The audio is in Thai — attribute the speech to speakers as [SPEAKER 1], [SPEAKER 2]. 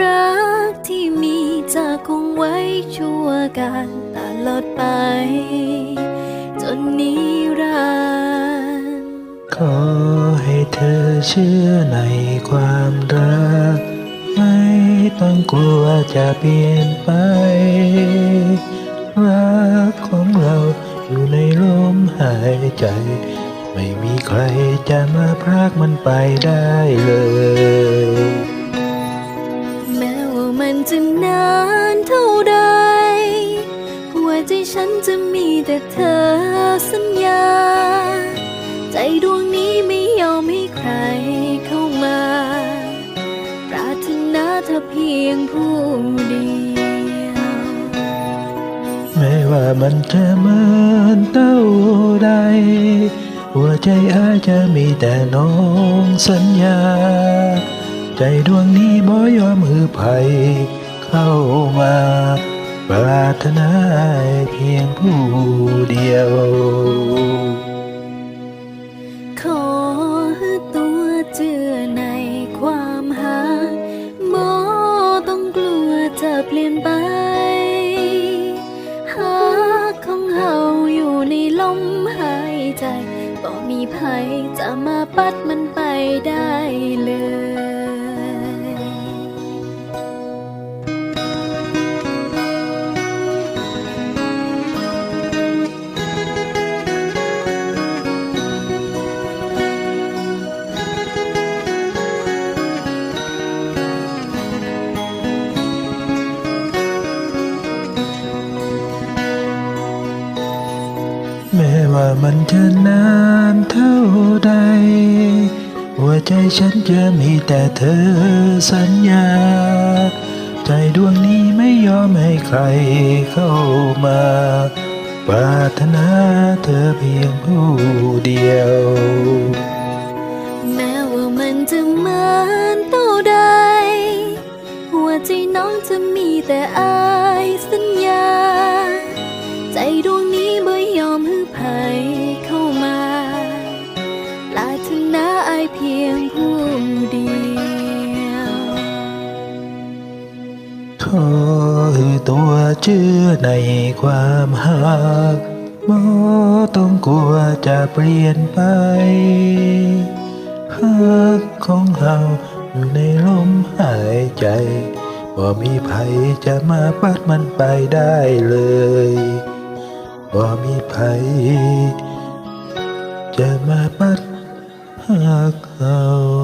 [SPEAKER 1] รักที่มีจะคงไว้ชั่วกันตลอดไป จนนิรันดร์
[SPEAKER 2] ขอให้เธอเชื่อในความรัก ไม่ต้องกลัวจะเปลี่ยนไป รักของเราอยู่ในลมหายใจ ไม่มีใครจะมาพรากมันไปได้เลย
[SPEAKER 1] มันจะนานเท่าใด หัวใจฉันจะมีแต่เธอสัญญา ใจดวงนี้ไม่ยอมให้ใครเข้ามา ปรารถนาเธอเพียงผู้เดียว
[SPEAKER 2] แม้ว่ามันจะเหมือนเต้าใด หัวใจอาจจะมีแต่น้องสัญญา ใจดวงนี้บ่ยอมมือภัยเข้ามาปรารถนาเพียงผู้เดียว
[SPEAKER 1] ขอตัวเจือในความหาหมอต้องกลัวจะเปลี่ยนไป หากของเฮาอยู่ในลมหายใจ ก็มีภัยจะมาปัดมันไปได้เลยา
[SPEAKER 2] มันจะนานเท่าใด หัวใจฉันจะมีแต่เธอสัญญา ใจดวงนี้ไม่ยอมให้ใครเข้ามาปรารถนาเธอเพียงผู้เดียว
[SPEAKER 1] แม้ว่ามันจะเหมือนเต่าใด หัวใจน้องจะมีแต่อา เพียงผู้เดียว
[SPEAKER 2] ขอตัวเชื่อในความหักบ่ต้องกลัวจะเปลี่ยนไปหักของเฮาอยู่ในลมหายใจบ่มีภัยจะมาปัดมันไปได้เลยบ่มีภัยจะมาปัด หักเฮา